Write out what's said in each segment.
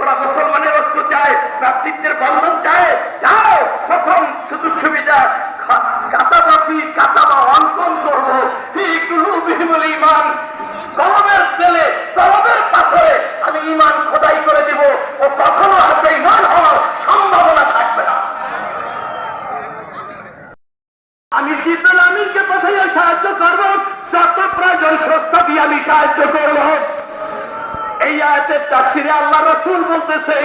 ওরা মুসলমানের ঐক্য চায় ভ্রাতৃত্বের বন্ধন চায়। যাও, প্রথম সুযোগ সুবিধা কাতাবাফি কাতাবা অঙ্কন করব। ফিকুলু বিহিমুল ইমান কলমের তেলে কলমের পাথরে আমি ইমান খোদাই করে দিব ও কখনো আর ইমান হওয়ার সম্ভাবনা থাকবে না। আমি জিতুল আমিনকে কোথায় সাহায্য করব? যত প্রয়োজন সস্তা দিয়ে আমি সাহায্য করব। এই আয়াতের তাফসিরে আল্লাহ রসুল বলতেছে,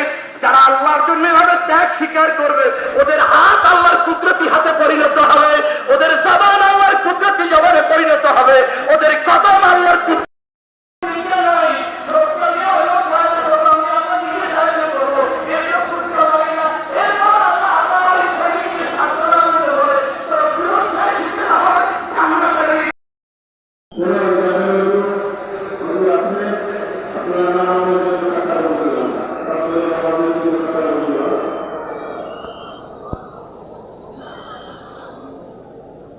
যারা আল্লাহর জন্য এভাবে ত্যাগ স্বীকার করবে, ওদের হাত আল্লাহর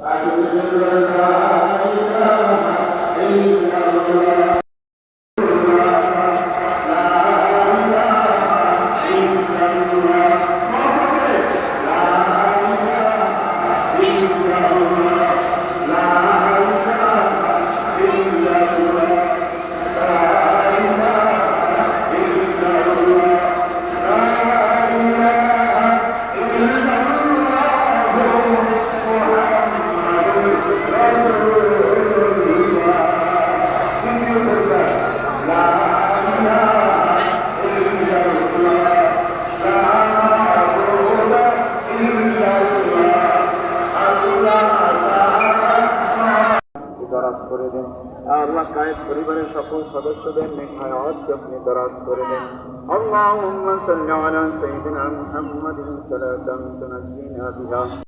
Aqui, দরাজ করে দেন আল্লাহ কায়েদ পরিবারের সকল সদস্যদের নেখায় আপনি দরাজ করে দেন اللهم صل على سيدنا محمد صلاة تنجينا بها